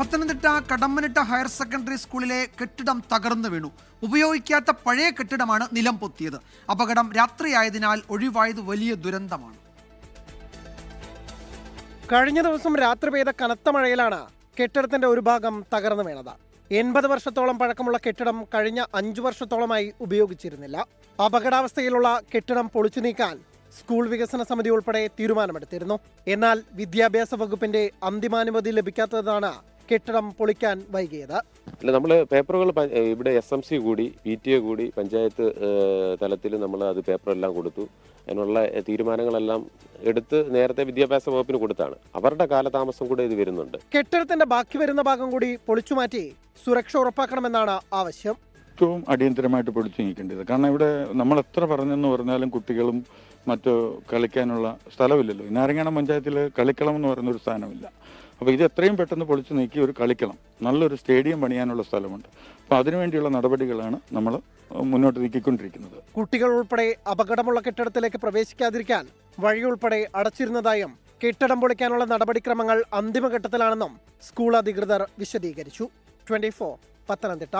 Pathanamthitta Kadammanitta higher secondary സ്കൂളിലെ കെട്ടിടം തകർന്നു വീണു. ഉപയോഗിക്കാത്ത പഴയ കെട്ടിടമാണ് നിലം പൊത്തിയത്. അപകടം രാത്രിയായതിനാൽ ഒഴിവായത് വലിയ ദുരന്തമാണ്. കഴിഞ്ഞ ദിവസം രാത്രി പെയ്ത കനത്ത മഴയിലാണ് കെട്ടിടത്തിന്റെ ഒരു ഭാഗം തകർന്നു വീണത്. എൺപത് വർഷത്തോളം പഴക്കമുള്ള കെട്ടിടം കഴിഞ്ഞ അഞ്ചു വർഷത്തോളമായി ഉപയോഗിച്ചിരുന്നില്ല. അപകടാവസ്ഥയിലുള്ള കെട്ടിടം പൊളിച്ചു നീക്കാൻ സ്കൂൾ വികസന സമിതി ഉൾപ്പെടെ തീരുമാനമെടുത്തിരുന്നു. എന്നാൽ വിദ്യാഭ്യാസ വകുപ്പിന്റെ അന്തിമാനുമതി ലഭിക്കാത്തതാണ് കെട്ടിടം പൊളിക്കാൻ വൈകിയത്. അല്ല നമ്മൾ പേപ്പറുകൾ ഇവിടെ എസ് എം സി കൂടി പി ടി എ കൂടി പഞ്ചായത്ത് തലത്തിൽ നമ്മൾ അത് പേപ്പറെല്ലാം കൊടുത്തു. അതിനുള്ള തീരുമാനങ്ങളെല്ലാം എടുത്ത് നേരത്തെ വിദ്യാഭ്യാസ വകുപ്പിന് കൊടുത്താണ്. അവരുടെ കാലതാമസം കൂടെ ഇത് വരുന്നുണ്ട്. കെട്ടിടത്തിന്റെ ബാക്കി വരുന്ന ഭാഗം കൂടി പൊളിച്ചു മാറ്റി സുരക്ഷ ഉറപ്പാക്കണമെന്നാണ് ആവശ്യം. ഏറ്റവും അടിയന്തരമായിട്ട് പൊടിച്ചു നീക്കേണ്ടത് കാരണം ഇവിടെ നമ്മൾ എത്ര പറഞ്ഞെന്ന് പറഞ്ഞാലും കുട്ടികളും മറ്റു കളിക്കാനുള്ള സ്ഥലമില്ലല്ലോ. നാരങ്ങാണം പഞ്ചായത്തിൽ കളിക്കളം എന്ന് പറയുന്ന ഒരു സ്ഥാനമില്ല അപ്പോൾ ഇത് എത്രയും പെട്ടെന്ന് പൊളിച്ചു നീക്കി ഒരു കളിക്കളം നല്ലൊരു സ്റ്റേഡിയം പണിയാനുള്ള സ്ഥലമുണ്ട്. അപ്പോൾ അതിനുവേണ്ടിയുള്ള നടപടികളാണ് നമ്മൾ മുന്നോട്ട് നീക്കിക്കൊണ്ടിരിക്കുന്നത്. കുട്ടികൾ ഉൾപ്പെടെ അപകടമുള്ള കെട്ടിടത്തിലേക്ക് പ്രവേശിക്കാതിരിക്കാൻ വഴിയുൾപ്പെടെ അടച്ചിരുന്നതായും കെട്ടിടം പൊളിക്കാനുള്ള നടപടിക്രമങ്ങൾ അന്തിമഘട്ടത്തിലാണെന്നും സ്കൂൾ അധികൃതർ വിശദീകരിച്ചു. ട്വന്റി പത്തനംതിട്ട.